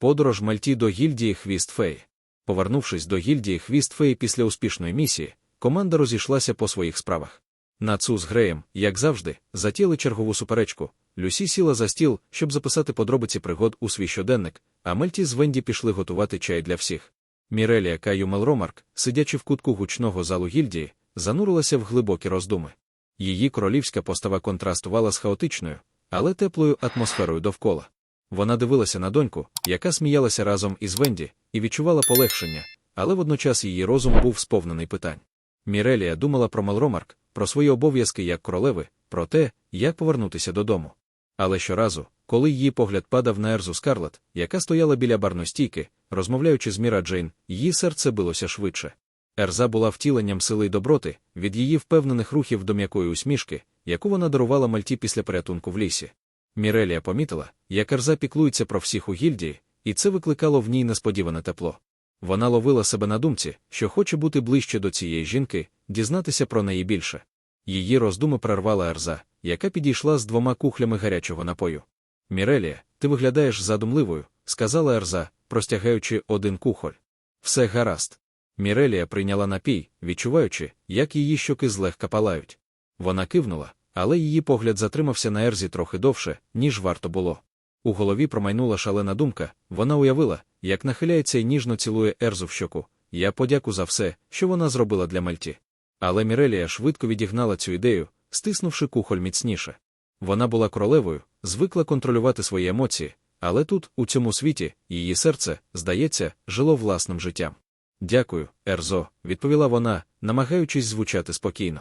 Подорож Мальті до гільдії Хвіст Феї. Повернувшись до гільдії Хвіст Феї після успішної місії, команда розійшлася по своїх справах. Нацу з Греєм, як завжди, затіяли чергову суперечку. Люсі сіла за стіл, щоб записати подробиці пригод у свій щоденник, а Мальті з Венді пішли готувати чай для всіх. Мірелія Каю Мелромарк, сидячи в кутку гучного залу гільдії, занурилася в глибокі роздуми. Її королівська постава контрастувала з хаотичною, але теплою атмосферою довкола. Вона дивилася на доньку, яка сміялася разом із Венді, і відчувала полегшення, але водночас її розум був сповнений питань. Мірелія думала про Мелромарк, про свої обов'язки як королеви, про те, як повернутися додому. Але щоразу, коли її погляд падав на Ерзу Скарлет, яка стояла біля барностійки, розмовляючи з Міра Джейн, її серце билося швидше. Ерза була втіленням сили й доброти, від її впевнених рухів до м'якої усмішки, яку вона дарувала Мальті після порятунку в лісі. Мірелія помітила, як Ерза піклується про всіх у гільдії, і це викликало в ній несподіване тепло. Вона ловила себе на думці, що хоче бути ближче до цієї жінки, дізнатися про неї більше. Її роздуми прервала Ерза, яка підійшла з двома кухлями гарячого напою. Мірелія, ти виглядаєш задумливою, сказала Ерза, простягаючи один кухоль. Все гаразд. Мірелія прийняла напій, відчуваючи, як її щоки злегка палають. Вона кивнула, але її погляд затримався на Ерзі трохи довше, ніж варто було. У голові промайнула шалена думка, вона уявила, як нахиляється і ніжно цілує Ерзу в щоку. Я подяку за все, що вона зробила для Мальті. Але Мірелія швидко відігнала цю ідею, стиснувши кухоль міцніше. Вона була королевою, звикла контролювати свої емоції, але тут, у цьому світі, її серце, здається, жило власним життям. Дякую, Ерзо, відповіла вона, намагаючись звучати спокійно.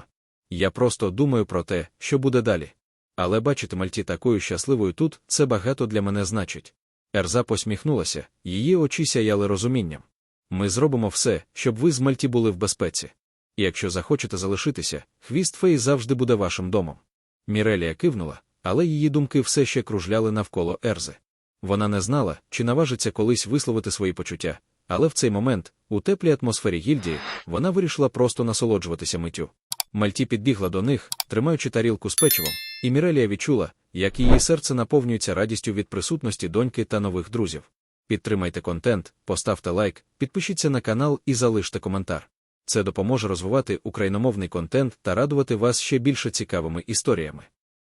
Я просто думаю про те, що буде далі. Але бачити Мальті такою щасливою тут, це багато для мене значить. Ерза посміхнулася, її очі сяяли розумінням. Ми зробимо все, щоб ви з Мальті були в безпеці. І якщо захочете залишитися, хвіст фей завжди буде вашим домом. Мірелія кивнула, але її думки все ще кружляли навколо Ерзи. Вона не знала, чи наважиться колись висловити свої почуття, але в цей момент, у теплій атмосфері гільдії, вона вирішила просто насолоджуватися миттю. Мальті підбігла до них, тримаючи тарілку з печивом, і Мірелія відчула, як її серце наповнюється радістю від присутності доньки та нових друзів. Підтримайте контент, поставте лайк, підпишіться на канал і залиште коментар. Це допоможе розвивати україномовний контент та радувати вас ще більше цікавими історіями.